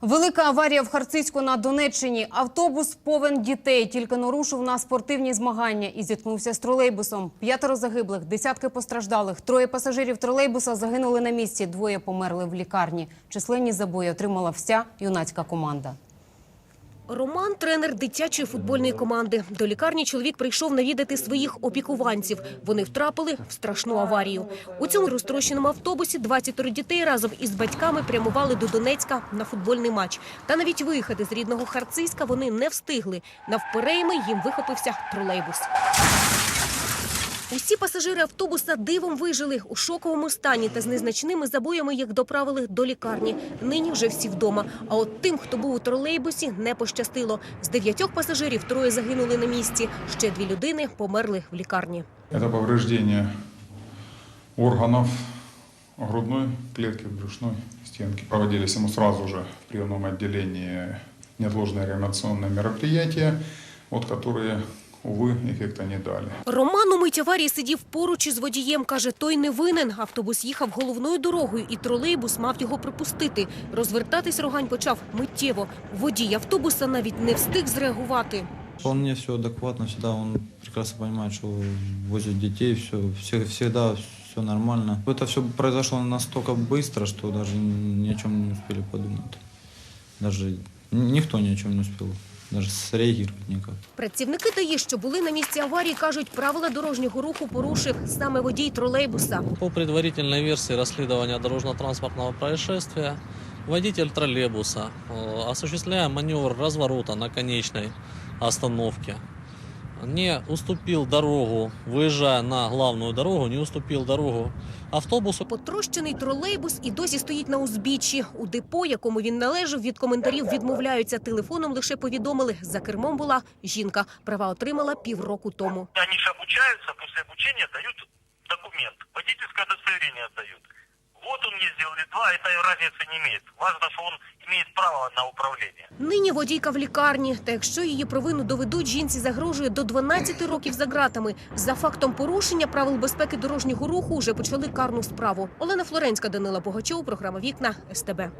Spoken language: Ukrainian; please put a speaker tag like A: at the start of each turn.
A: Велика аварія в Харцизьку на Донеччині. Автобус повен дітей. Тільки нарушив на спортивні змагання і зіткнувся з тролейбусом. П'ятеро загиблих, десятки постраждалих. Троє пасажирів тролейбуса загинули на місці. Двоє померли в лікарні. Численні забої отримала вся юнацька команда.
B: Роман – тренер дитячої футбольної команди. До лікарні чоловік прийшов навідати своїх опікуванців. Вони втрапили в страшну аварію. У цьому розтрощеному автобусі 20 дітей разом із батьками прямували до Донецька на футбольний матч. Та навіть виїхати з рідного Харциська вони не встигли. Навперейми їм вихопився тролейбус. Усі пасажири автобуса дивом вижили у шоковому стані та з незначними забоями їх доправили до лікарні. Нині вже всі вдома. А от тим, хто був у тролейбусі, не пощастило. З дев'ятьох пасажирів троє загинули на місці. Ще дві людини померли в лікарні.
C: Это повреждение органов грудной клетки, брюшной стенки. Проводились ему сразу же в приемном отделении неотложные реанимационные мероприятия, вот которые, увы, эффекта не дали.
B: Роман у мить аварії сидів поруч із водієм. Каже, той не винен. Автобус їхав головною дорогою, і тролейбус мав його пропустити. Розвертатись Рогань почав миттєво. Водій автобуса навіть не встиг зреагувати.
D: Вполне все адекватно, всегда он прекрасно понимает, что возят детей, все, все, всегда все нормально. Это все произошло настолько быстро, что даже ни о чем не успели подумать. Даже никто ни о чем не успел среагировать никак.
B: Працівники та що були на місці аварії, кажуть, правила дорожнього руху порушив саме водій тролейбуса.
E: По предварительній версії розслідування дорожно-транспортного происшествия, водитель троллейбуса, осуществляє осуществляя маневр разворота на конечной остановке, не уступил дорогу, выезжая на главную дорогу, не уступил дорогу автобусу.
B: Потрощений тролейбус і досі стоїть на узбіччі. У депо, якому він належав, від коментарів відмовляються. Телефоном лише повідомили, за кермом була жінка. Права отримала півроку тому.
F: Они же обучаются, после обучения дают документ. Водительское удостоверение дают. Вот он мне или два, это разницы не имеет. Важно, что он имеет право на управление.
B: Нині водійка в лікарні. Та якщо її провину доведуть, жінці загрожує до 12 років за ґратами. За фактом порушення правил безпеки дорожнього руху вже почали карну справу. Олена Флоренська, Данила Богачов, програма Вікна СТБ.